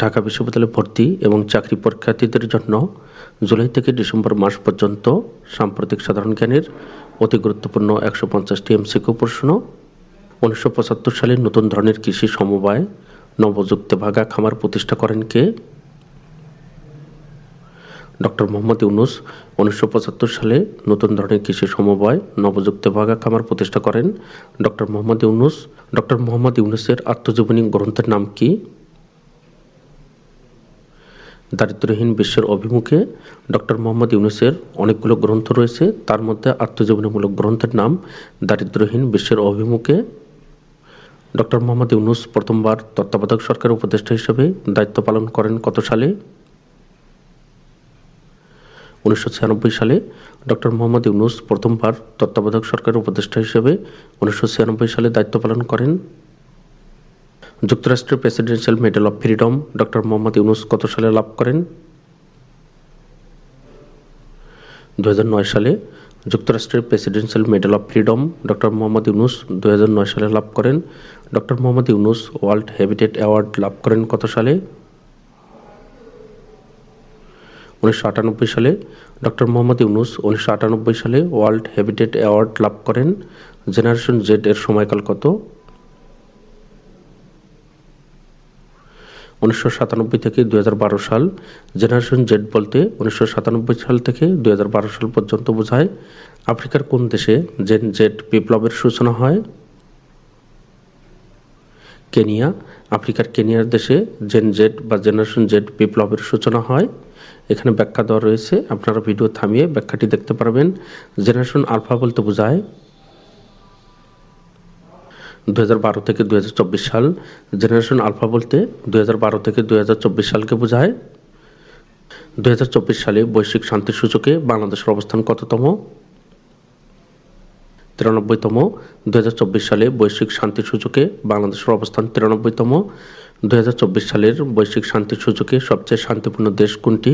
ঢাকা বিশ্ববিদ্যালয়ে ভর্তি এবং চাকরি পরীক্ষার্থীদের জন্য জুলাই থেকে ডিসেম্বর মাস পর্যন্ত সাম্প্রতিক সাধারণ জ্ঞানের অতি গুরুত্বপূর্ণ একশো পঞ্চাশটি এমসিকিউ প্রশ্ন, উনিশশো পঁচাত্তর সালে নতুন ধরনের কৃষি সমবায়, নবযুক্ত ভাগা খামার প্রতিষ্ঠা করেন কে? ডক্টর মোহাম্মদ ইউনুস উনিশশো পঁচাত্তর সালে নতুন ধরনের কৃষি সমবায়, নবযুক্ত ভাগা খামার প্রতিষ্ঠা করেন। ডক্টর মোহাম্মদ ইউনুস, ডক্টর মোহাম্মদ ইউনুসের আত্মজীবনী গ্রন্থের নাম কি? দারিদ্র্যহীন বিশ্বের অভিমুখে ডক্টর মোহাম্মদ ইউনুসের অনেকগুলো গ্রন্থ রয়েছে। তার মধ্যে আত্মজীবনীমূলক গ্রন্থের নাম দারিদ্র্যহীন বিশ্বের অভিমুখে। ডক্টর মোহাম্মদ ইউনুস প্রথমবার তত্ত্বাবধায়ক সরকার উপদেষ্টা হিসেবে দায়িত্ব পালন করেন কত সালে? উনিশশো ছিয়ানব্বই সালে ডক্টর মোহাম্মদ ইউনুস প্রথমবার তত্ত্বাবধায়ক সরকারের উপদেষ্টা হিসেবে উনিশশো ছিয়ানব্বই সালে দায়িত্ব পালন করেন। যুক্তরাষ্ট্রের presidential medal of freedom doctor Mohammad Yunus কত সালে লাভ করেন? দু হাজার নয় সালে যুক্তরাষ্ট্রের presidential medal of freedom doctor Mohammad Yunus দু হাজার নয় সালে লাভ করেন। Doctor Mohammad Yunus world habitat award লাভ করেন কত সালে? উনিশশো আটানব্বই সালে ডক্টর মোহাম্মদ ইউনুস উনিশশো আটানব্বই সালে ওয়ার্ল্ড হ্যাবিটেট অ্যাওয়ার্ড লাভ করেন। জেনারেশন জেড এর সময়কাল কত? উনিশশো সাতানব্বই থেকে দুই হাজার বারো সাল। জেনারেশন জেড বলতে উনিশশো সাতানব্বই সাল থেকে দুই হাজার বারো সাল পর্যন্ত বোঝায় আফ্রিকার কোন দেশে জেন জেড বিপ্লবের সূচনা হয়। কেনিয়া, আফ্রিকার কেনিয়ার দেশে জেন জেড বা জেনারেশন জেড বিপ্লবের সূচনা হয়। এখানে ব্যাখ্যা দেওয়া রয়েছে। আপনারা ভিডিও থামিয়ে ব্যাখ্যাটি দেখতে পারবেন। জেনারেশন আলফা বলতে বোঝায় দু বারো থেকে দু হাজার চব্বিশ সাল। জেনারেশন আলফা বলতে দু বারো থেকে দু হাজার চব্বিশ সালকে বোঝায়। দু হাজার চব্বিশ সালে বৈশ্বিক শান্তি সূচকে বাংলাদেশের অবস্থান কততম? তিরানব্বইতম। দু হাজার চব্বিশ সালে বৈশ্বিক শান্তি সূচকে বাংলাদেশের অবস্থান তিরানব্বইতম। দু হাজার চব্বিশ সালের বৈশ্বিক শান্তি সূচকে সবচেয়ে শান্তিপূর্ণ দেশ কোনটি?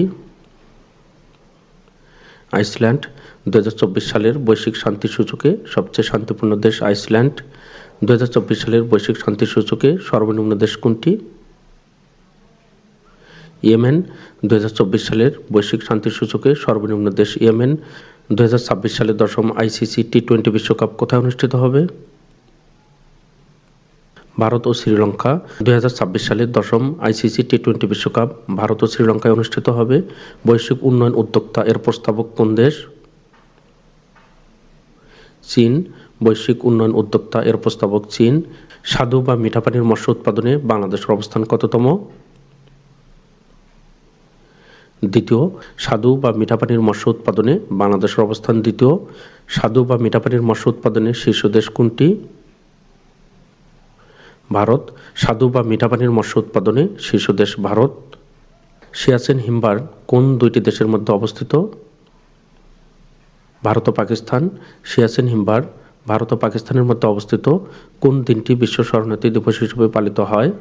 আইসল্যান্ড। দু হাজার চব্বিশ সালের বৈশ্বিক শান্তি সূচকে সবচেয়ে শান্তিপূর্ণ দেশ আইসল্যান্ড। দুহাজার চব্বিশ সালের বৈশ্বিক শান্তি সূচকে সর্বনিম্ন দেশ কোনটি? ইয়েমেন দু হাজার চব্বিশ সালের বৈশ্বিক শান্তি সূচকে সর্বনিম্ন দেশ ইয়েমেন দু সালের দশম আইসিসি টি টোয়েন্টি বিশ্বকাপ কোথায় অনুষ্ঠিত হবে? ভারত ও শ্রীলঙ্কা, দুই হাজার ছাব্বিশ সালের দশম আইসিসি টি টোয়েন্টি বিশ্বকাপ ভারত ও শ্রীলঙ্কায় অনুষ্ঠিত হবে। বৈশ্বিক উন্নয়ন উদ্যোক্তা এর প্রস্তাবক কোন দেশ? চীন বৈশ্বিক উন্নয়ন উদ্যোক্তা এর প্রস্তাবক চীন, স্বাদু বা মিঠা পানির মৎস্য উৎপাদনে বাংলাদেশের অবস্থান কততম? দ্বিতীয়, স্বাদু বা মিঠা পানির মৎস্য উৎপাদনে বাংলাদেশের অবস্থান দ্বিতীয়, স্বাদু বা মিঠা পানির মৎস্য উৎপাদনে শীর্ষ দেশ কোনটি? ভারত, স্বাদু বা মিঠা পানির মৎস্য উৎপাদনে শীর্ষ দেশ ভারত। সিয়াচেন হিমবার কোন দুইটি দেশের মধ্যে অবস্থিত? ভারত ও পাকিস্তান, সিয়াচেন হিমবার ভারত ও পাকিস্তানের মধ্যে অবস্থিত কোন দিনটি বিশ্ব শরণার্থী দিবস হিসেবে পালিত হয়?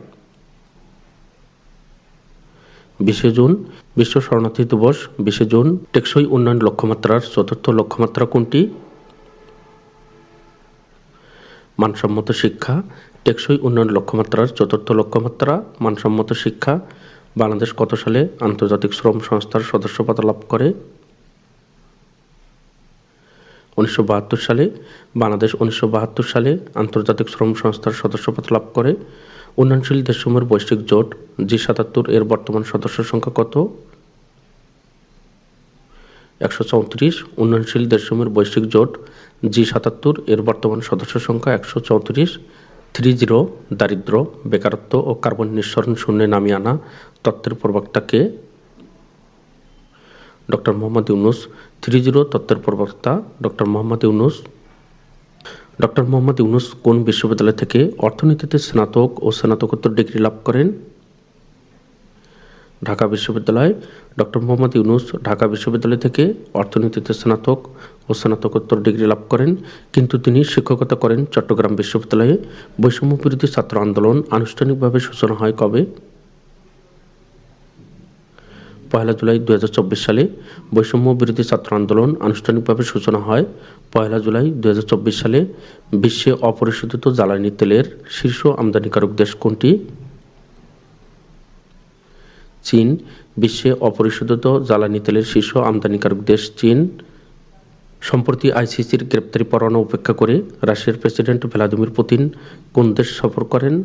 বিশে জুন, বিশ্ব শরণার্থী দিবস, বিশে জুন, টেকসই উন্নয়ন লক্ষ্যমাত্রার চতুর্থ লক্ষ্যমাত্রা কোনটি? মানসম্মত শিক্ষা, টেকসই উন্নয়ন লক্ষ্যমাত্রার চতুর্থ লক্ষ্যমাত্রা, মানসম্মত শিক্ষা, বাংলাদেশ কত সালে আন্তর্জাতিক শ্রম সংস্থার সদস্যপদ লাভ করে? উনিশশো বাহাত্তর সালে, বাংলাদেশ উনিশশো বাহাত্তর সালে আন্তর্জাতিক শ্রম সংস্থার সদস্যপদ লাভ করে। উন্নয়নশীল দেশসমূহের বৈশ্বিক জোট, জি সাতাত্তর এর বর্তমান সদস্য সংখ্যা কত? একশো চৌত্রিশ। উন্নয়নশীল দেশসমূহের বৈশ্বিক জোট, জি সাতাত্তর এর বর্তমান সদস্য সংখ্যা একশো চৌত্রিশ। থ্রি জিরো দারিদ্র, বেকারত্ব ও কার্বন নিঃসরণ শূন্যে নামিয়ে আনা তত্ত্বের প্রবক্তাকে doctor Mohammad Yunus three zero তত্ত্বের প্রবক্তা ডক্টর মোহাম্মদ ইউনুস। ডক্টর মোহাম্মদ ইউনুস কোন বিশ্ববিদ্যালয় থেকে অর্থনীতিতে স্নাতক ও স্নাতকোত্তর ডিগ্রি লাভ করেন? ঢাকা বিশ্ববিদ্যালয়। ডক্টর মোহাম্মদ ইউনুস ঢাকা বিশ্ববিদ্যালয় থেকে অর্থনীতিতে স্নাতক ও স্নাতকোত্তর ডিগ্রি লাভ করেন, কিন্তু তিনি শিক্ষকতা করেন চট্টগ্রাম বিশ্ববিদ্যালয়ে। বৈষম্য বিরোধী ছাত্র আন্দোলন আনুষ্ঠানিকভাবে সূচনা হয় কবে? পয়লা জুলাই দুই হাজার চব্বিশ সালে বৈষম্য বিরোধী ছাত্র আন্দোলন আনুষ্ঠানিকভাবে সূচনা হয়। পয়লা জুলাই দুই হাজার চব্বিশ সালে বিশ্বে অপরিশোধিত জ্বালানি তেলের শীর্ষ আমদানিকারক দেশ কোনটি? চীন। বিশ্বে অপরিশোধিত জ্বালানি তেলের শীর্ষ আমদানিকারক দেশ চীন। সম্প্রতি আইসিসির গ্রেপ্তারি পরোয়ানা উপেক্ষা করে রাশিয়ার প্রেসিডেন্ট ভ্লাদিমির পুতিন কোন দেশ সফর করেন?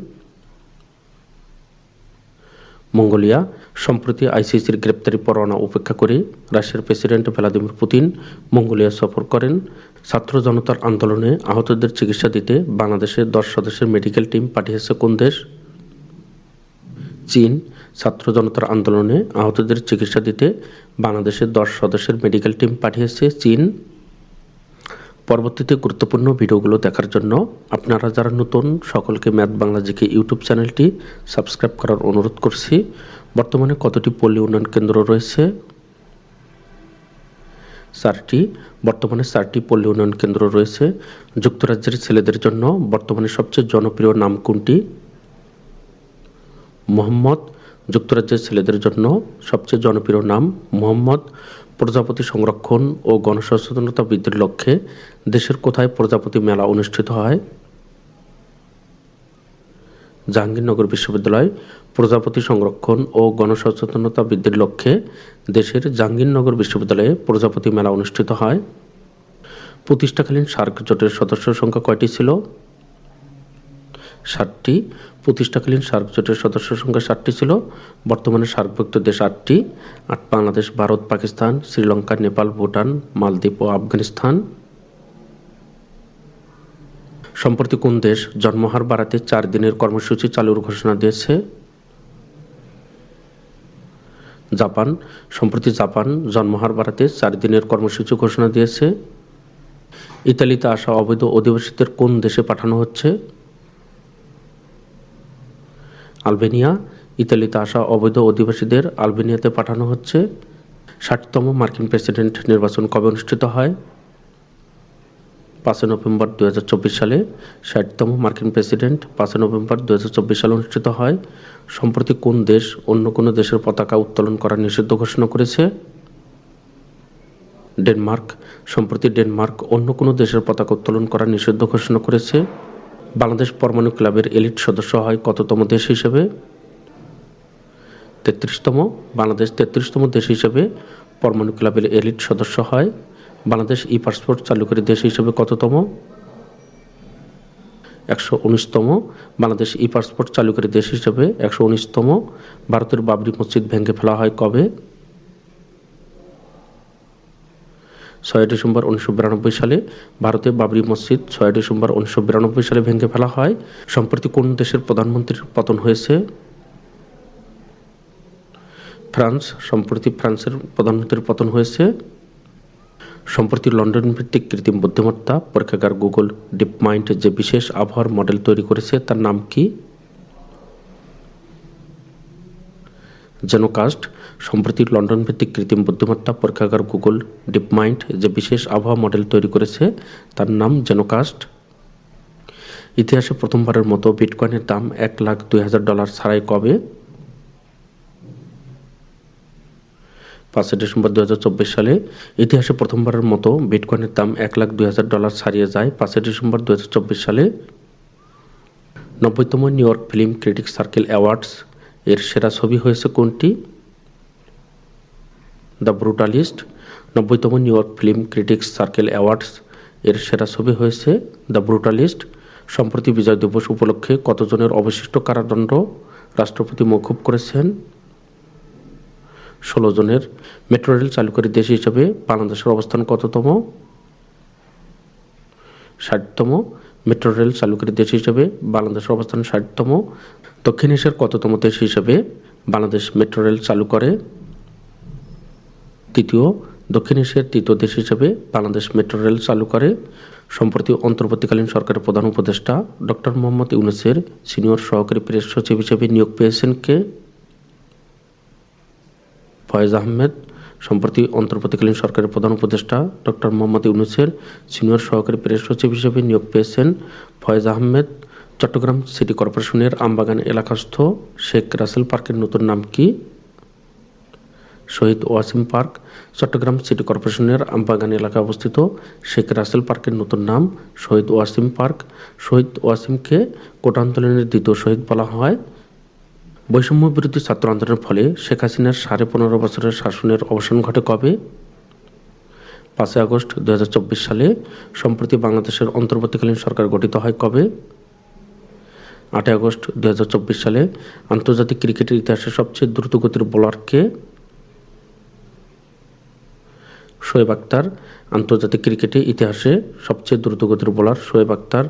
মঙ্গোলিয়া, সম্প্রতি আইসিসির গ্রেপ্তারি পরোয়ানা উপেক্ষা করে রাশিয়ার প্রেসিডেন্ট ভ্লাদিমির পুতিন মঙ্গোলিয়া সফর করেন। ছাত্র জনতার আন্দোলনে আহতদের চিকিৎসা দিতে বাংলাদেশের দশ সদস্যের মেডিকেল টিম পাঠিয়েছে কোন দেশ? চীন। ছাত্র জনতার আন্দোলনে আহতদের চিকিৎসা দিতে বাংলাদেশের দশ সদস্যের মেডিকেল টিম পাঠিয়েছে চীন। পরবর্তীতে গুরুত্বপূর্ণ ভিডিওগুলো দেখার জন্য আপনারা যারা নতুন, সকলকে ম্যাথ বাংলা জিকে ইউটিউব চ্যানেলটি সাবস্ক্রাইব করার অনুরোধ করছি। বর্তমানে কতটি পল্লী উন্নয়ন কেন্দ্র রয়েছে? চারটি। বর্তমানে চারটি পল্লী উন্নয়ন কেন্দ্র রয়েছে। যুক্তরাজ্যের ছেলেদের জন্য বর্তমানে সবচেয়ে জনপ্রিয় নাম কোনটি? মোহাম্মদ। যুক্তরাজ্যের ছেলেদের জন্য সবচেয়ে জনপ্রিয় নাম মোহাম্মদ। প্রজাপতি সংরক্ষণ ও গণসচেতনতা বৃদ্ধির লক্ষ্যে দেশের কোথায় প্রজাপতি মেলা অনুষ্ঠিত হয়? জাহাঙ্গীরনগর বিশ্ববিদ্যালয়, প্রজাপতি সংরক্ষণ ও গণসচেতনতা বৃদ্ধির লক্ষ্যে দেশের জাহাঙ্গীরনগর বিশ্ববিদ্যালয়ে প্রজাপতি মেলা অনুষ্ঠিত হয়। প্রতিষ্ঠাকালীন সার্ক জোটের সদস্য সংখ্যা কয়টি ছিল? ষাটটি প্রতিষ্ঠাকালীন সার্ক জোটের সদস্য সংখ্যা ষাটটি ছিল, বর্তমানে সার্কভুক্ত দেশ আটটি, আট বাংলাদেশ, ভারত, পাকিস্তান, শ্রীলঙ্কা, নেপাল, ভুটান, মালদ্বীপ ও আফগানিস্তান। সম্প্রতি কোন দেশ জন্মহার বাড়াতে চার দিনের কর্মসূচি চালুর ঘোষণা দিয়েছে? জাপান। সম্প্রতি জাপান জন্মহার বাড়াতে চার দিনের কর্মসূচি ঘোষণা দিয়েছে। ইতালিতে আসা অবৈধ অধিবাসীদের কোন দেশে পাঠানো হচ্ছে? আলবেনিয়া, ইতালিতে আসা অবৈধ অধিবাসীদের আলবেনিয়াতে পাঠানো হচ্ছে। ষাটতম মার্কিন প্রেসিডেন্ট নির্বাচন কবে অনুষ্ঠিত হয়? পাঁচই নভেম্বর দু হাজার চব্বিশ সালে ষাটতম মার্কিন প্রেসিডেন্ট পাঁচই নভেম্বর দু হাজার চব্বিশ সালে অনুষ্ঠিত হয়। সম্প্রতি কোন দেশ অন্য কোনো দেশের পতাকা উত্তোলন করা নিষিদ্ধ ঘোষণা করেছে? ডেনমার্ক। সম্প্রতি ডেনমার্ক অন্য কোনো দেশের পতাকা উত্তোলন করা নিষিদ্ধ ঘোষণা করেছে। বাংলাদেশ পরমাণু ক্লাবের এলিট সদস্য হয় কততম দেশ হিসেবে? তেত্রিশতম। বাংলাদেশ তেত্রিশতম দেশ হিসেবে পরমাণু ক্লাবের এলিট সদস্য হয়। বাংলাদেশ ই পাসপোর্ট চালুকারী দেশ হিসেবে কততম? একশো উনিশতম। বাংলাদেশ ই পাসপোর্ট চালুকারী দেশ হিসেবে একশো উনিশতম। ভারতের বাবরি মসজিদ ভেঙে ফেলা হয় কবে? ছয় ডিসেম্বর উনিশশো বিরানব্বই সালে ভারতে বাবরি মসজিদ ছয় ডিসেম্বর উনিশশো বিরানব্বই সালে ভেঙে ফেলা হয়। সম্প্রতি কোন দেশের প্রধানমন্ত্রীর পতন হয়েছে? ফ্রান্স। সম্প্রতি ফ্রান্সের প্রধানমন্ত্রীর পতন হয়েছে। সম্প্রতি লন্ডন ভিত্তিক কৃত্রিম বুদ্ধিমত্তা পরীক্ষাগার গুগল ডিপ মাইন্ড যে বিশেষ আবহাওয়ার মডেল তৈরি করেছে, তার নাম কি? জেনোকাস্ট সম্প্রতি লন্ডন ভিত্তিক কৃত্রিম বুদ্ধিমত্তা পরীক্ষাগার গুগল ডিপ মাইন্ড যে বিশেষ আবহাওয়া মডেল তৈরি করেছে, তার নাম জেনোকাস্ট ইতিহাসে প্রথমবারের মতো বিটকয়েনের দাম এক লাখ দুই হাজার ডলার ছাড়াই কবে? পাঁচই ডিসেম্বর দু হাজার চব্বিশ সালে ইতিহাসে প্রথমবারের মতো বিটকয়েনের দাম এক লাখ দুই হাজার ডলার ছাড়িয়ে যায় পাঁচই ডিসেম্বর দু চব্বিশ সালে। নব্বইতম New York film critic circle awards এর সেরা ছবি হয়েছে কোনটি? The Brutalist নব্বইতম New York film critics circle awards এর সেরা ছবি হয়েছে দ্য ব্রুটালিস্ট সম্প্রতি বিজয় দিবস উপলক্ষে কতজনের অবশিষ্ট কারাদণ্ড রাষ্ট্রপতি মকুব করেছেন? ষোলো জনের। মেট্রো রেল চালু চালুকারী দেশ হিসেবে বাংলাদেশের অবস্থান কততম? ষাটতম। মেট্রো রেল চালুকারী দেশ হিসেবে বাংলাদেশের অবস্থান ষাটতম, দক্ষিণ এশিয়ার কততম দেশ হিসেবে বাংলাদেশ মেট্রো রেল চালু করে। তৃতীয় দক্ষিণ এশিয়ার তৃতীয় দেশ হিসেবে বাংলাদেশ মেট্রো রেল চালু করে। সম্প্রতি অন্তর্বর্তীকালীন সরকারের প্রধান উপদেষ্টা ডক্টর মোহাম্মদ ইউনুসের সিনিয়র সহকারী প্রেস সচিব হিসেবে নিয়োগ পেয়েছেন কে? ফয়েজ আহমেদ সম্প্রতি অন্তর্বর্তীকালীন সরকারের প্রধান উপদেষ্টা ডক্টর মোহাম্মদ ইউনুসের সিনিয়র সহকারী প্রেস সচিব হিসেবে নিয়োগ পেয়েছেন ফয়েজ আহমেদ। চট্টগ্রাম সিটি কর্পোরেশনের আমবাগান এলাকাস্থ শেখ রাসেল পার্কের নতুন নাম কি? শহীদ ওয়াসিম পার্ক। চট্টগ্রাম সিটি কর্পোরেশনের আমবাগান এলাকায় অবস্থিত শেখ রাসেল পার্কের নতুন নাম শহীদ ওয়াসিম পার্ক। শহীদ ওয়াসিমকে কোটা আন্দোলনের দ্বিতীয় শহীদ বলা হয়। বৈষম্য বিরোধী ছাত্র আন্দোলনের ফলে শেখ হাসিনার সাড়ে পনেরো বছরের শাসনের অবসান ঘটে কবে? পাঁচই আগস্ট দুই হাজার চব্বিশ সালে সম্প্রতি বাংলাদেশের অন্তর্বর্তীকালীন সরকার গঠিত হয় কবে? আটই আগস্ট দুই হাজার চব্বিশ সালে আন্তর্জাতিক ক্রিকেটের ইতিহাসে সবচেয়ে দ্রুতগতির বোলারকে শোয়েব আক্তার আন্তর্জাতিক ক্রিকেটে ইতিহাসে সবচেয়ে দ্রুতগতির বোলার শোয়েব আক্তার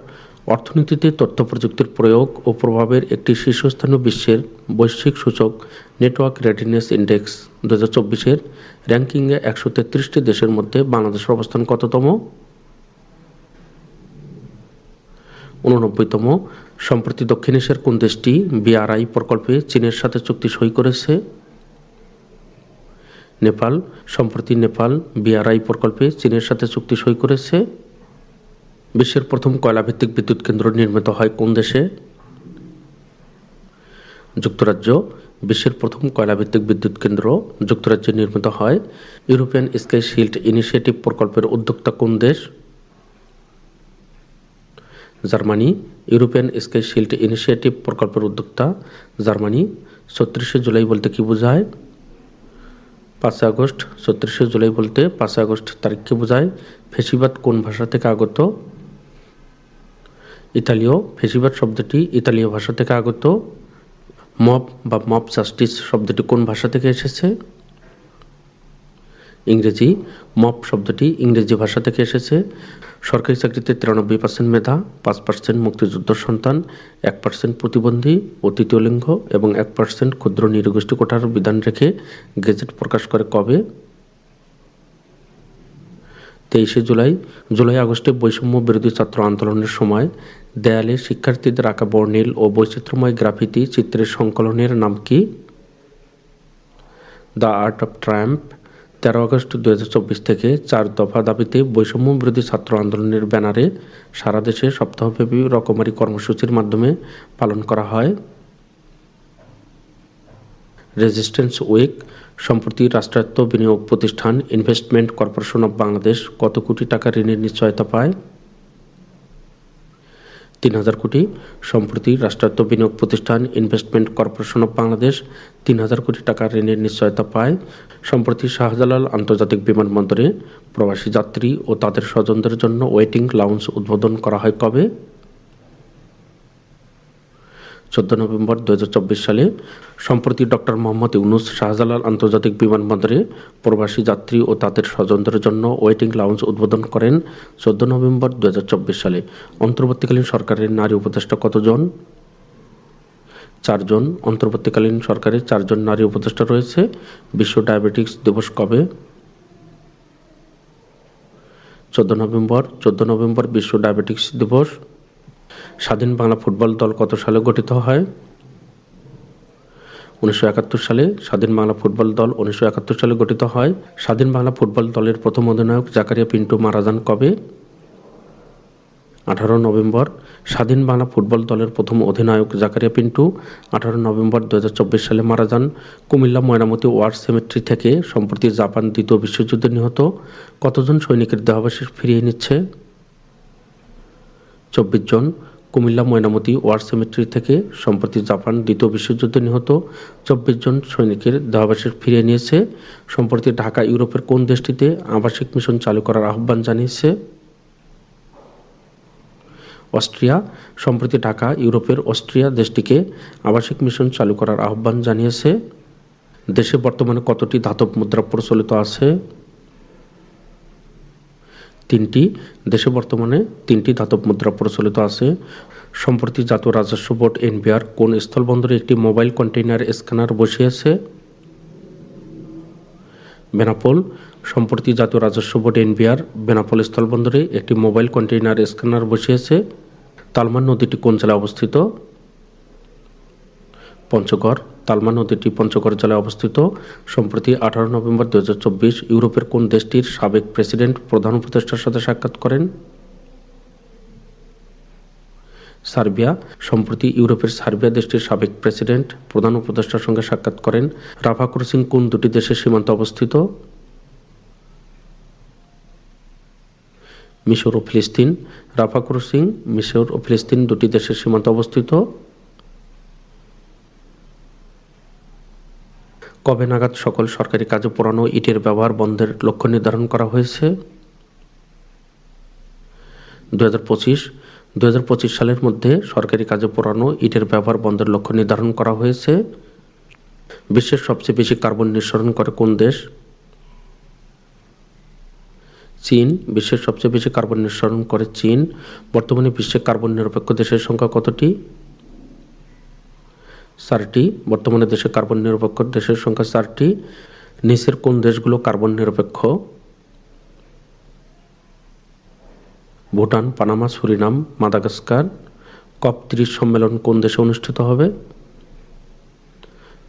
অর্থনীতিতে তথ্য প্রযুক্তির প্রয়োগ ও প্রভাবের একটি শীর্ষস্থানীয় বিশ্বের বৈশ্বিক সূচক নেটওয়ার্ক রেডিনেস ইন্ডেক্স দু হাজার চব্বিশের র্যাঙ্কিংয়ে একশো তেত্রিশটি দেশের মধ্যে বাংলাদেশের অবস্থান কততম? উননব্বইতম সম্প্রতি দক্ষিণ এশিয়ার কোন দেশটি বিআরআই প্রকল্পে চীনের সাথে চুক্তি সই করেছে? নেপাল। সম্প্রতি নেপাল বিআরআই প্রকল্পে চীনের সাথে চুক্তি সই করেছে। বিশ্বের প্রথম কয়লাভিত্তিক বিদ্যুৎ কেন্দ্র নির্মিত হয় কোন দেশে? যুক্তরাজ্য। বিশ্বের প্রথম কয়লাভিত্তিক বিদ্যুৎ কেন্দ্র যুক্তরাজ্যে নির্মিত হয়। ইউরোপিয়ান স্কাই শিল্ড ইনিশিয়েটিভ প্রকল্পের উদ্যোক্তা কোন দেশ? Germany. European Sky Shield Initiative প্রকল্পের উদ্যোক্তা জার্মানি। ছত্রিশে জুলাই বলতে কি বোঝায়? পাঁচ আগস্ট। ছত্রিশে জুলাই বলতে পাঁচ আগস্ট তারিখকে বোঝায়? ফেসিবাদ কোন ভাষা থেকে আগত? ইতালীয় ফেসিবাদ শব্দটি ইতালীয় ভাষা থেকে আগত। মব বা মব জাস্টিস শব্দটি কোন ভাষা থেকে এসেছে? ইংরেজি মপ শব্দটি ইংরেজি ভাষা থেকে এসেছে। সরকারি চাকরিতে তিরানব্বই পার্সেন্ট মেধা, পাঁচ পার্সেন্ট মুক্তিযুদ্ধ সন্তান, এক পার্সেন্ট প্রতিবন্ধী ও তৃতীয় লিঙ্গ এবং এক পার্সেন্ট ক্ষুদ্র নিরগোষ্ঠী কোটার বিধান রেখে গেজেট প্রকাশ করে কবে? তেইশে জুলাই জুলাই আগস্টে বৈষম্য বিরোধী ছাত্র আন্দোলনের সময় দেয়ালে শিক্ষার্থীদের আঁকা বর্ণিল ও বৈচিত্র্যময় গ্রাফিতি চিত্রের সংকলনের নাম কি? দ্য আর্ট অফ ট্রাম্প তেরো আগস্ট দু হাজার চব্বিশ থেকে চার দফা দাবিতে বৈষম্য বিরোধী ছাত্র আন্দোলনের ব্যানারে সারা দেশে সপ্তাহব্যাপী রকমারি কর্মসূচির মাধ্যমে পালন করা হয়। রেজিস্ট্যান্স উইক সম্প্রতি রাষ্ট্রায়ত্ত বিনিয়োগ প্রতিষ্ঠান ইনভেস্টমেন্ট কর্পোরেশন অব বাংলাদেশ কত কোটি টাকা ঋণের নিশ্চয়তা পায়? তিন হাজার কোটি। সম্প্রতি রাষ্ট্রায়ত্ত বিনিয়োগ প্রতিষ্ঠান ইনভেস্টমেন্ট কর্পোরেশন অব বাংলাদেশ তিন হাজার কোটি টাকা ঋণের নিশ্চয়তা পায়। সম্প্রতি শাহজালাল আন্তর্জাতিক বিমানবন্দরে প্রবাসী যাত্রী ও তাদের স্বজনদের জন্য ওয়েটিং লাউঞ্জ উদ্বোধন করা হয় কবে? চোদ্দ নভেম্বর দু হাজার চব্বিশ সালে সম্প্রতি ডক্টর মোহাম্মদ ইউনুস শাহজালাল আন্তর্জাতিক বিমানবন্দরে প্রবাসী যাত্রী ও তাদের স্বজনদের জন্য ওয়েটিং লাউঞ্জ উদ্বোধন করেন চোদ্দ নভেম্বর দু হাজার চব্বিশ সালে। অন্তর্বর্তীকালীন সরকারের নারী উপদেষ্টা কতজন? চারজন। অন্তর্বর্তীকালীন সরকারের চারজন নারী উপদেষ্টা রয়েছে। বিশ্ব ডায়াবেটিক্স দিবস কবে? চোদ্দ নভেম্বর। চোদ্দ নভেম্বর বিশ্ব ডায়াবেটিক্স দিবস। স্বাধীন বাংলা ফুটবল দল কত সালে গঠিত হয়? উনিশশো একাত্তর সালে স্বাধীন বাংলা ফুটবল দল উনিশশো একাত্তর সালে গঠিত হয়। স্বাধীন বাংলা ফুটবল দলের প্রথম অধিনায়ক জাকারিয়া পিন্টু মারা যান কবে? আঠারো নভেম্বর। স্বাধীন বাংলা ফুটবল দলের প্রথম অধিনায়ক জাকারিয়া পিন্টু আঠারো নভেম্বর দু হাজার চব্বিশ সালে মারা যান কুমিল্লা ময়নামতি ওয়ার সেমেট্রি থেকে সম্প্রতি জাপান দ্বিতীয় বিশ্বযুদ্ধে নিহত। কতজন সৈনিকের দেহাবশেষ ফিরিয়ে নিচ্ছে? চব্বিশ জন। কুমিল্লা ময়নামতি ওয়ার সেমেট্রি থেকে সম্প্রতি জাপান দ্বিতীয় বিশ্বযুদ্ধে নিহত চব্বিশ জন সৈনিকের দেহাবশেষ ফিরিয়ে নিয়েছে। সম্প্রতি ঢাকা, ইউরোপের কোন দেশটিতে আবাসিক মিশন চালু করার আহ্বান জানিয়েছে? অস্ট্রিয়া। সম্প্রতি ঢাকা, ইউরোপের অস্ট্রিয়া দেশটিকে আবাসিক মিশন চালু করার আহ্বান জানিয়েছে। দেশে বর্তমানে কতটি ধাতব মুদ্রা প্রচলিত আছে? তিনটি, দেশে বর্তমানে তিনটি ধাতব মুদ্রা প্রচলিত আছে। সম্প্রতি জাতীয় রাজস্ব বোর্ড এনবিআর কোন স্থলবন্দরে একটি মোবাইল কন্টেইনার স্ক্যানার বসিয়েছে? বেনাপোল। সম্প্রতি জাতীয় রাজস্ব বোর্ড এনবিআর বেনাপোল স্থলবন্দরে একটি মোবাইল কন্টেইনার স্ক্যানার বসিয়েছে। তালমান নদীটি কোন জেলায় অবস্থিত? পঞ্চগড়, তালমা নদীটি পঞ্চগড় জেলায় অবস্থিত। সম্প্রতি আঠারো নভেম্বর দু হাজার চব্বিশ ইউরোপের কোন দেশটির সাবেক প্রেসিডেন্ট, প্রধান উপদেষ্টার সাথে সাক্ষাৎ করেন? সার্বিয়া। সম্প্রতি ইউরোপের সার্বিয়া দেশটির সাবেক প্রেসিডেন্ট, প্রধান উপদেষ্টার সঙ্গে সাক্ষাৎ করেন রাফা ক্রসিং কোন দুটি দেশের সীমান্তে অবস্থিত? মিশর ও ফিলিস্তিন। রাফা ক্রসিং মিশর ও ফিলিস্তিন দুটি দেশের সীমান্তে অবস্থিত। কবে নাগাদ সকল সরকারি কাজে পোড়ানো ইটের ব্যবহার বন্ধের লক্ষ্য নির্ধারণ করা হয়েছে? দু হাজার পঁচিশ দু হাজার পঁচিশ সালের মধ্যে সরকারি কাজে পোড়ানো ইটের ব্যবহার বন্ধের লক্ষ্য নির্ধারণ করা হয়েছে। বিশ্বের সবচেয়ে বেশি কার্বন নিঃসরণ করে কোন দেশ? চীন, বিশ্বের সবচেয়ে বেশি কার্বন নিঃসরণ করে চীন। বর্তমানে বিশ্বে কার্বন নিরপেক্ষ দেশের সংখ্যা কতটি? চারটি, বর্তমানে দেশে কার্বন নিরপেক্ষ, দেশের সংখ্যা চারটি। নিচের কোন দেশগুলো কার্বন নিরপেক্ষ? Bhutan, Panama, Suriname, Madagascar. COP তিরিশ সম্মেলন কোন দেশে অনুষ্ঠিত হবে?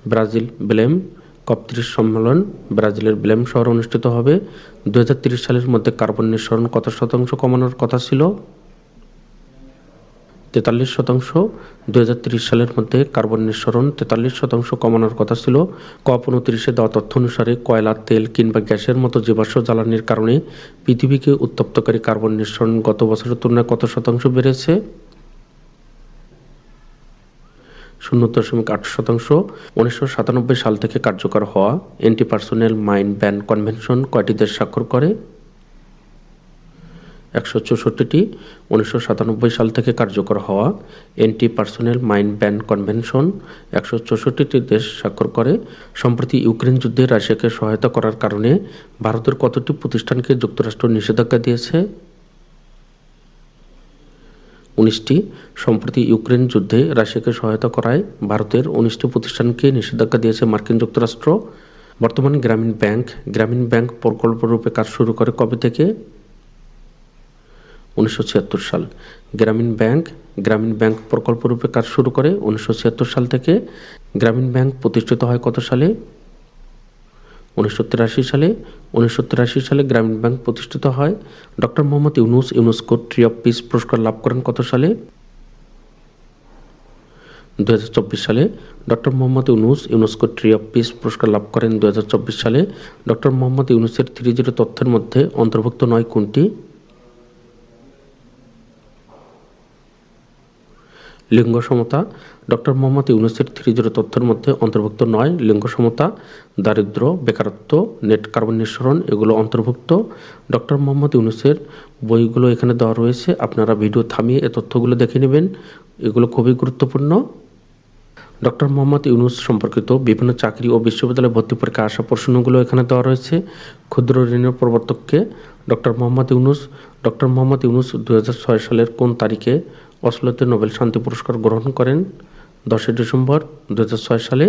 Brazil, blame. কপ তিরিশ সম্মেলন ব্রাজিলের ব্লেম শহরে অনুষ্ঠিত হবে। দু সালের মধ্যে কার্বন নিঃসরণ কত শতাংশ কমানোর কথা ছিল? তেতাল্লিশ শতাংশ দু সালের মধ্যে কার্বন নিঃসরণ তেতাল্লিশ শতাংশ কমানোর কথা ছিল। কপ উনত্রিশে দেওয়া তথ্য অনুসারে কয়লা, তেল কিংবা গ্যাসের মতো জীবাশ্ম জ্বালানির কারণে পৃথিবীকে উত্তপ্তকারী কার্বন নিঃসরণ গত বছরের তুলনায় কত শতাংশ বেড়েছে? শূন্য দশমিক আট শতাংশ, উনিশশো সাতানব্বই সাল থেকে কার্যকর হওয়া anti personnel mine ban convention কয়টি দেশ স্বাক্ষর করে? একশো চৌষট্টিটি, উনিশশো সাতানব্বই সাল থেকে কার্যকর হওয়া anti personnel mine ban convention একশো চৌষট্টিটি দেশ স্বাক্ষর করে। সম্প্রতি ইউক্রেন যুদ্ধে রাশিয়াকে সহায়তা করার কারণে ভারতের কতটি প্রতিষ্ঠানকে যুক্তরাষ্ট্র নিষেধাজ্ঞা দিয়েছে? উনিশটি। সম্প্রতি ইউক্রেন যুদ্ধে রাশিয়াকে সহায়তা করায় ভারতের উনিশটি প্রতিষ্ঠানকে নিষেধাজ্ঞা দিয়েছে মার্কিন যুক্তরাষ্ট্র। বর্তমানে গ্রামীণ ব্যাংক গ্রামীণ ব্যাংক প্রকল্পরূপে কাজ শুরু করে কবে থেকে? উনিশশো ছিয়াত্তর সাল। গ্রামীণ ব্যাংক গ্রামীণ ব্যাংক প্রকল্পরূপে কাজ শুরু করে উনিশশো ছিয়াত্তর সাল থেকে। গ্রামীণ ব্যাংক প্রতিষ্ঠিত হয় কত সালে? উনিশশো তিরাশি সালে। উনিশশো তিরাশি সালে গ্রামীণ ব্যাংক প্রতিষ্ঠিত হয়। Doctor Muhammad Yunus, UNESCO tree of peace পুরস্কার লাভ করেন কত সালে? দু হাজার চব্বিশ সালে। Doctor Muhammad Yunus, UNESCO tree of peace পুরস্কার লাভ করেন দু হাজার চব্বিশ সালে। ডক্টর মোহাম্মদ ইউনুসের থ্রি জিরো তথ্যের মধ্যে অন্তর্ভুক্ত নয় কোনটি? লিঙ্গ সমতা ডক্টর মোহাম্মদ ইউনুসের থ্রি জিরো তথ্যের মধ্যে অন্তর্ভুক্ত নয় লিঙ্গ সমতা দারিদ্র বেকারত্ব, নেট কার্বন নিঃসরণ, এগুলো অন্তর্ভুক্ত। ডক্টর মোহাম্মদ ইউনুসের বইগুলো এখানে দেওয়া রয়েছে, আপনারা ভিডিও থামিয়ে এ তথ্যগুলো দেখে নেবেন, এগুলো খুবই গুরুত্বপূর্ণ। ডক্টর মোহাম্মদ ইউনুস সম্পর্কিত বিভিন্ন চাকরি ও বিশ্ববিদ্যালয় ভর্তি পরীক্ষা আসা প্রশ্নগুলো এখানে দেওয়া রয়েছে। ক্ষুদ্র ঋণের প্রবর্তককে ডক্টর মোহাম্মদ ইউনুস, ডক্টর মোহাম্মদ ইউনুস দু হাজার ছয় সালের কোন তারিখে অসলোতে নোবেল শান্তি পুরস্কার গ্রহণ করেন দশই ডিসেম্বর দু হাজার ছয় সালে।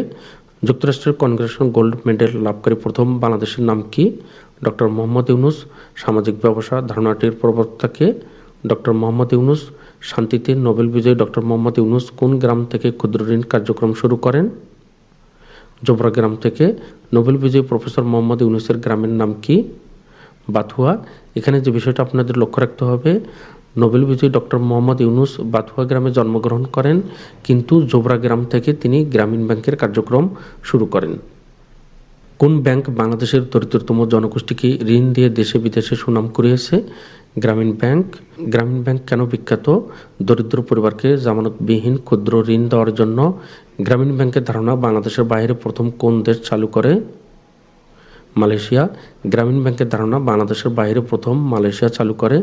যুক্তরাষ্ট্রের কনগ্রেশন গোল্ড মেডেল লাভকারী প্রথম বাংলাদেশের নাম কি? ডক্টর মোহাম্মদ ইউনুস, সামাজিক ব্যবসা ধারণাটির প্রবক্তাকে ডক্টর মোহাম্মদ ইউনুস, শান্তিতে নোবেল বিজয়ী ডক্টর মোহাম্মদ ইউনুস কোন গ্রাম থেকে ক্ষুদ্র ঋণ কার্যক্রম শুরু করেন? জোবরা গ্রাম থেকে নোবেল বিজয়ী প্রফেসর মোহাম্মদ ইউনুসের গ্রামের নাম কি? বাথুয়া, এখানে যে বিষয়টা আপনাদের লক্ষ্য রাখতে হবে নোবেল বিজয়ী ডক্টর মোহাম্মদ ইউনুস বাথুয়া গ্রামে জন্মগ্রহণ করেন, কিন্তু জোবরা গ্রাম থেকে তিনি গ্রামীণ ব্যাংকের কার্যক্রম শুরু করেন। কোন ব্যাংক বাংলাদেশের দরিদ্রতম জনগোষ্ঠীকে ঋণ দিয়ে দেশে বিদেশে সুনাম করিয়েছে? গ্রামীণ ব্যাংক গ্রামীণ ব্যাংক কেন বিখ্যাত? দরিদ্র পরিবারকে জামানতবিহীন ক্ষুদ্র ঋণ দেওয়ার জন্য গ্রামীণ ব্যাংকের ধারণা বাংলাদেশের বাইরে প্রথম কোন দেশ চালু করে? মালয়েশিয়া, গ্রামীণ ব্যাংকের ধারণা বাংলাদেশের বাইরে প্রথম মালয়েশিয়া চালু করে।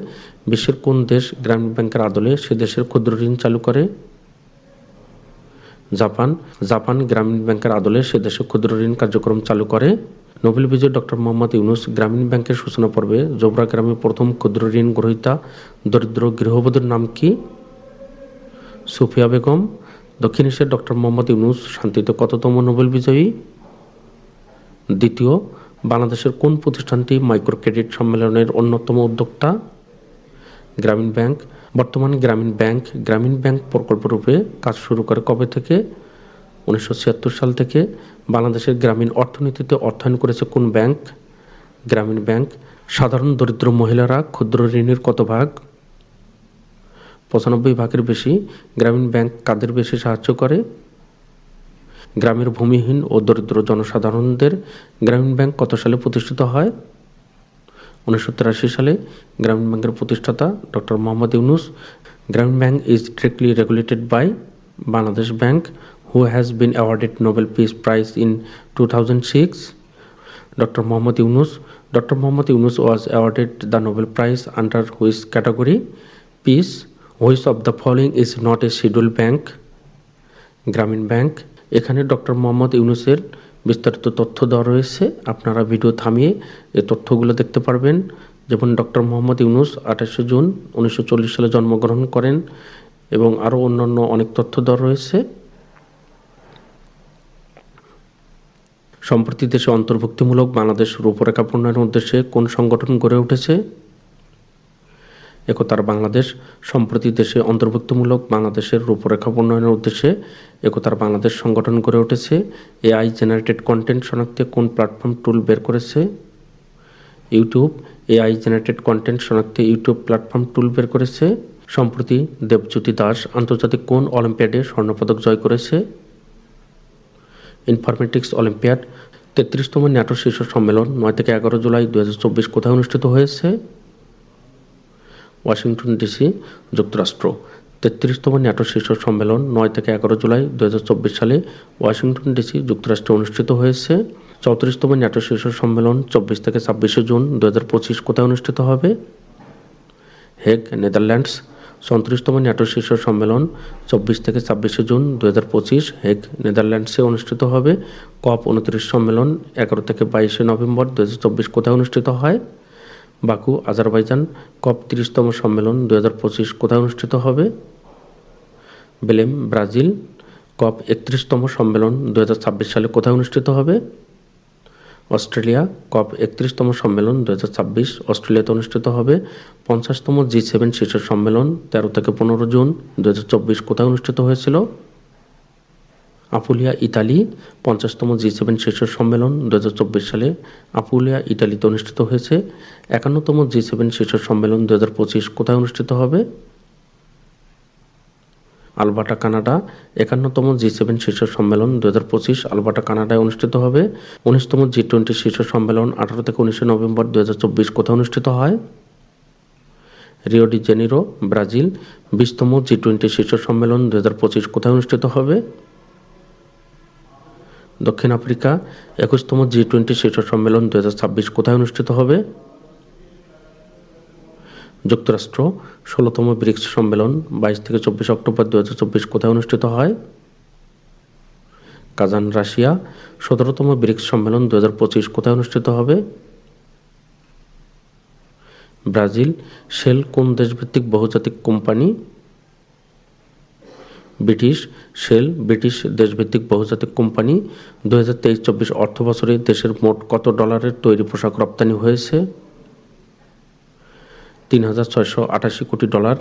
বিশ্বের কোন দেশ গ্রামীণ ব্যাংকের আদলে সে দেশের ক্ষুদ্র ঋণ চালু করে? জাপান। জাপান গ্রামীণ ব্যাংকের আদলে সে দেশে ক্ষুদ্র ঋণ কার্যক্রম চালু করে। নোবেল বিজয়ী ডক্টর মোহাম্মদ ইউনুস গ্রামীণ ব্যাংকের সূচনা পর্বে জোবরা গ্রামে প্রথম ক্ষুদ্র ঋণ গ্রহীতা দরিদ্র গৃহবধূর নাম কি? সুফিয়া বেগম। দক্ষিণ এশিয়ার ডক্টর মোহাম্মদ ইউনুস শান্তিতে কততম নোবেল বিজয়ী? দ্বিতীয় বাংলাদেশের কোন প্রতিষ্ঠানটি মাইক্রো ক্রেডিট সম্মেলনের অন্যতম উদ্যোক্তা? গ্রামীণ ব্যাংক। বর্তমানে গ্রামীণ ব্যাংক গ্রামীণ ব্যাংক প্রকল্পরূপে কাজ শুরু করে কবে থেকে? উনিশশো ছিয়াত্তর সাল থেকে। বাংলাদেশের গ্রামীণ অর্থনীতিতে অর্থায়ন করেছে কোন ব্যাংক? গ্রামীণ ব্যাংক। সাধারণ দরিদ্র মহিলারা ক্ষুদ্র ঋণের কত ভাগ? পঁচানব্বই ভাগের বেশি। গ্রামীণ ব্যাংক কাদের বেশি সাহায্য করে? গ্রামের ভূমিহীন ও দরিদ্র জনসাধারণদের গ্রামীণ ব্যাংক কত সালে প্রতিষ্ঠিত হয়? উনিশশো তিরাশি সালে গ্রামীণ ব্যাংকের প্রতিষ্ঠাতা doctor Muhammad Yunus, Grameen bank is directly regulated by Bangladesh bank who has been awarded Nobel peace prize in two thousand six doctor Muhammad Yunus, doctor Muhammad Yunus was awarded the Nobel prize under which category peace which of the following is not a schedule bank Grameen bank এখানে doctor Mohammad ইউনুসের বিস্তারিত তথ্য দেওয়া রয়েছে। আপনারা video থামিয়ে এ তথ্যগুলো দেখতে পারবেন। যেমন ডক্টর মোহাম্মদ ইউনুস আঠাশে জুন উনিশশো চল্লিশ সালে জন্মগ্রহণ করেন এবং আরও অন্যান্য অনেক তথ্য দেওয়া রয়েছে। সম্প্রতি দেশে অন্তর্ভুক্তিমূলক বাংলাদেশ রূপরেখা প্রণয়নের উদ্দেশ্যে কোন সংগঠন গড়ে উঠেছে? একতার বাংলাদেশ, সম্প্রতি দেশে অন্তর্ভুক্তমূলক বাংলাদেশের রূপরেখা উন্নয়নের উদ্দেশ্যে একতার বাংলাদেশ সংগঠন গড়ে উঠেছে। এআই জেনারেটেড কন্টেন্ট শনাক্তে কোন প্ল্যাটফর্ম টুল বের করেছে? ইউটিউব, এআই জেনারেটেড কন্টেন্ট শনাক্তে ইউটিউব প্ল্যাটফর্ম টুল বের করেছে। সম্প্রতি দেবজ্যোতি দাস আন্তর্জাতিক কোন অলিম্পিয়াডে স্বর্ণপদক জয় করেছে? ইনফরমেটিক্স অলিম্পিয়াড, তেত্রিশতম ন্যাটো শীর্ষ সম্মেলন নয় থেকে এগারো জুলাই দু হাজার চব্বিশ কোথায় অনুষ্ঠিত হয়েছে? ওয়াশিংটন ডিসি, যুক্তরাষ্ট্র। তেত্রিশতম ন্যাটো শীর্ষ সম্মেলন নয় থেকে এগারো জুলাই দু হাজার চব্বিশ সালে ওয়াশিংটন ডিসি, যুক্তরাষ্ট্রে অনুষ্ঠিত হয়েছে। চৌত্রিশতম ন্যাটো শীর্ষ সম্মেলন চব্বিশ থেকে ছাব্বিশে জুন দু হাজার পঁচিশ কোথায় অনুষ্ঠিত হবে? Hague, Netherlands. সন্ত্রিশতম ন্যাটো শীর্ষ সম্মেলন চব্বিশ থেকে ছাব্বিশে জুন দু হাজার পঁচিশ হেগ, নেদারল্যান্ডসে অনুষ্ঠিত হবে। কপ উনত্রিশ সম্মেলন এগারো থেকে বাইশে নভেম্বর দু হাজার চব্বিশ কোথায় অনুষ্ঠিত হয়? বাকু, আজারবাইজান কপ তিরিশতম সম্মেলন দু হাজার পঁচিশ কোথায় অনুষ্ঠিত হবে? বেলেম, ব্রাজিল, কপ একত্রিশতম সম্মেলন দু হাজার ছাব্বিশ সালে কোথায় অনুষ্ঠিত হবে? অস্ট্রেলিয়া, কপ একত্রিশতম সম্মেলন দু হাজার ছাব্বিশ অস্ট্রেলিয়াতে অনুষ্ঠিত হবে। পঞ্চাশতম জি সেভেন শীর্ষ সম্মেলন তেরো থেকে পনেরো জুন দু হাজার চব্বিশ কোথায় অনুষ্ঠিত হয়েছিল? আপুলিয়া ইতালি, পঞ্চাশতম জি সেভেন শীর্ষ সম্মেলন দু হাজার চব্বিশ সালে আপুলিয়া ইতালিতে অনুষ্ঠিত হয়েছে। একান্নতম জি সেভেন শীর্ষ সম্মেলন দু হাজার পঁচিশ কোথায় অনুষ্ঠিত হবে? Alberta, Canada. একান্নতম জি সেভেন শীর্ষ সম্মেলন দু হাজার পঁচিশ আলবার্টা, কানাডায় অনুষ্ঠিত হবে। উনিশতম জি টোয়েন্টি শীর্ষ সম্মেলন আঠারো থেকে উনিশে নভেম্বর দু হাজার চব্বিশ কোথায় অনুষ্ঠিত হয়? Rio de Janeiro, Brazil. বিশতম জি টোয়েন্টি শীর্ষ সম্মেলন দু হাজার পঁচিশ কোথায় অনুষ্ঠিত হবে? দক্ষিণ আফ্রিকা, একুশতম জি টোয়েন্টি শীর্ষ সম্মেলন দু কোথায় অনুষ্ঠিত হবে? যুক্তরাষ্ট্র, ষোলোতম ব্রিক্স সম্মেলন, বাইশ থেকে চব্বিশ অক্টোবর দু কোথায় অনুষ্ঠিত হয়? কাজান, রাশিয়া, সতেরোতম ব্রিক্স সম্মেলন দু কোথায় অনুষ্ঠিত হবে? ব্রাজিল, শেল কোন দেশভিত্তিক বহুজাতিক কোম্পানি? ব্রিটিশ শেল, ব্রিটিশ দেশভিত্তিক বহুজাতিক কোম্পানি দু হাজার তেইশ চব্বিশ অর্থ দেশের মোট কত ডলারের তৈরি পোশাক রপ্তানি হয়েছে? তিন হাজার ছয়শো আটাশি কোটি ডলার।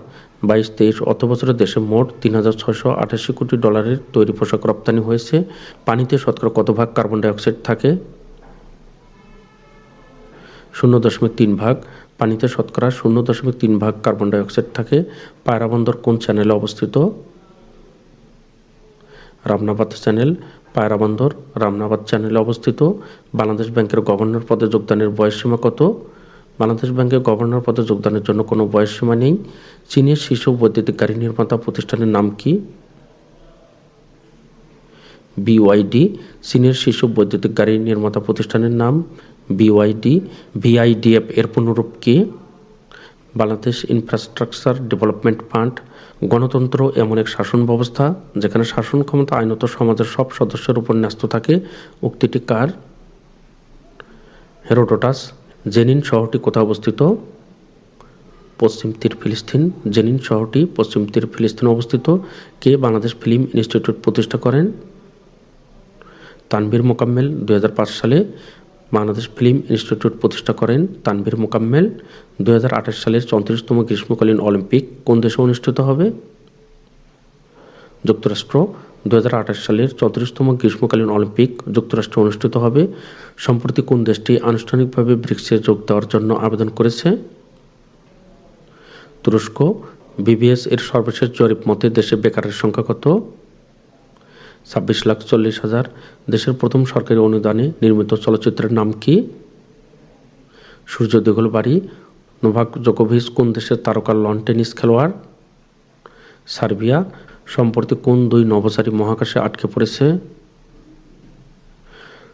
বাইশ তেইশ অর্থ বছরে দেশে মোট তিন হাজার ছয়শো আটাশি কোটি ডলারের তৈরি পোশাক রপ্তানি হয়েছে। পানিতে শতকরা কত ভাগ কার্বন ডাইঅক্সাইড থাকে? শূন্য দশমিক তিন ভাগ। পানিতে শতকরা শূন্য দশমিক তিন ভাগ কার্বন ডাইঅক্সাইড থাকে। পায়রা বন্দর কোন চ্যানেলে অবস্থিত? রামনাবাদ চ্যানেল, পায়রা বন্দর, রামনাবাদ চ্যানেলে অবস্থিত। বাংলাদেশ ব্যাংকের গভর্নর পদে যোগদানের বয়সসীমা কত? বাংলাদেশ ব্যাংকে গভর্নর পদে যোগদানের জন্য কোনো বয়সসীমা নেই। চীনের শীর্ষ বৈদ্যুতিক গাড়ি নির্মাতা প্রতিষ্ঠানের নাম কি? বিওয়াইডি চীনের শীর্ষ বৈদ্যুতিক গাড়ি নির্মাতা প্রতিষ্ঠানের নাম বিওয়াইডি ভিআইডিএফ এর পুনরূপ কি? বাংলাদেশ ইনফ্রাস্ট্রাকচার ডেভেলপমেন্ট ফান্ড গণতন্ত্র এমন এক শাসন ব্যবস্থা যেখানে শাসন ক্ষমতা আইনত সমাজের সব সদস্যের উপর ন্যস্ত থাকে। উক্তিটি কার? হেরোডোটাস, জেনিন শহরটি কোথায় অবস্থিত? পশ্চিম তীর ফিলিস্তিন, জেনিন শহরটি পশ্চিম তীর ফিলিস্তিনে অবস্থিত। কে বাংলাদেশ ফিল্ম ইনস্টিটিউট প্রতিষ্ঠা করেন? তানভীর মোকাম্মেল দু হাজার পাঁচ সালে। বাংলাদেশ ফিল্ম ইনস্টিটিউট প্রতিষ্ঠা করেন তানভীর মোকাম্মেল। দুই হাজার আঠাশ সালের চৌত্রিশতম গ্রীষ্মকালীন অলিম্পিক কোন দেশে অনুষ্ঠিত হবে? যুক্তরাষ্ট্র। দুহাজার আঠাশ সালের চৌত্রিশতম গ্রীষ্মকালীন অলিম্পিক যুক্তরাষ্ট্রে অনুষ্ঠিত হবে। সম্প্রতি কোন দেশটি আনুষ্ঠানিকভাবে ব্রিক্সে যোগ দেওয়ার জন্য আবেদন করেছে? তুরস্ক। বিবিএস এর সর্বশেষ জরিপ মতে দেশে বেকারের সংখ্যা কত? ছাব্বিশ লাখ চল্লিশ হাজার। দেশের প্রথম সরকারি অনুদানে নির্মিত চলচ্চিত্রের নাম কি? সূর্য দিগল বাড়ি। নোভাক জোকোভিচ কোন দেশের তারকা লন টেনিস খেলোয়াড়? সার্বিয়া। সম্প্রতি কোন দুই নভোচারী মহাকাশে আটকে পড়েছে?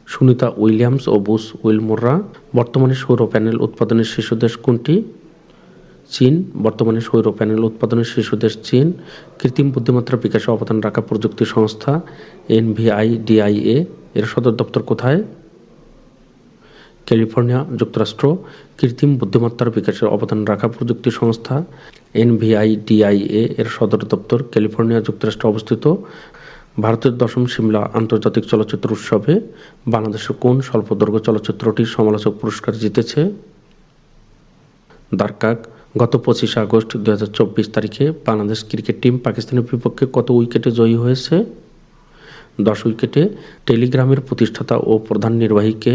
সুনিতা উইলিয়ামস ও বুস উইলমোররা। বর্তমানে সৌর প্যানেল উৎপাদনের শীর্ষ দেশ কোনটি? চীন, বর্তমানে সৌর প্যানেল উৎপাদনের শীর্ষ দেশ চীন, কৃত্রিম বুদ্ধিমত্তার বিকাশে অবদান রাখা প্রযুক্তি সংস্থা এনভিআইডিআইএ, এর সদর দপ্তর কোথায়? ক্যালিফোর্নিয়া, যুক্তরাষ্ট্র। কৃত্রিম বুদ্ধিমত্তার বিকাশে অবদান রাখা প্রযুক্তি সংস্থা এনভিআইডিআইএ, এর সদর দপ্তর ক্যালিফোর্নিয়া, যুক্তরাষ্ট্রে অবস্থিত। ভারতের দশম সিমলা আন্তর্জাতিক চলচ্চিত্র উৎসবে বাংলাদেশের কোন স্বল্পদৈর্ঘ্য চলচ্চিত্রটি সমালোচক পুরস্কার জিতেছে? দারকাক গত পঁচিশে আগস্ট দু হাজার চব্বিশ তারিখে বাংলাদেশ ক্রিকেট টিম পাকিস্তানের বিপক্ষে কত উইকেটে জয়ী হয়েছে? দশ উইকেটে টেলিগ্রামের প্রতিষ্ঠাতা ও প্রধান নির্বাহীকে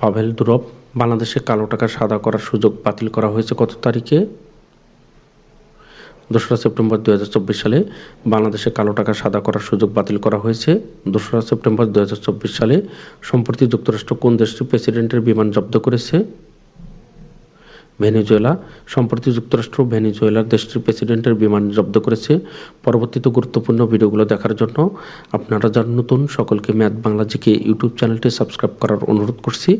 পাভেল দুরব, বাংলাদেশে কালো টাকা সাদা করার সুযোগ বাতিল করা হয়েছে কত তারিখে? দোসরা সেপ্টেম্বর দুই হাজার চব্বিশ সালে বাংলাদেশে কালো টাকা সাদা করার সুযোগ বাতিল করা হয়েছে। দোসরা সেপ্টেম্বর দু হাজার চব্বিশ সালে সম্প্রতি যুক্তরাষ্ট্র কোন দেশটি প্রেসিডেন্টের বিমান জব্দ করেছে? ভেনেজুয়েলা, সম্প্রতি যুক্তরাষ্ট্র ভেনিজুয়েলার দেশটির প্রেসিডেন্টের বিমান জব্দ করেছে। পরবর্তীতে গুরুত্বপূর্ণ ভিডিওগুলো দেখার জন্য আপনারা যার নতুন, সকলকে ম্যাথ বাংলা জিকে ইউটিউব চ্যানেলটি সাবস্ক্রাইব করার অনুরোধ করছি।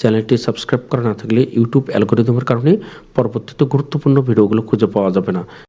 চ্যানেলটি সাবস্ক্রাইব করা না থাকলে ইউটিউব অ্যালগোরিদমের কারণে পরবর্তীতে গুরুত্বপূর্ণ ভিডিওগুলো খুঁজে পাওয়া যাবে না।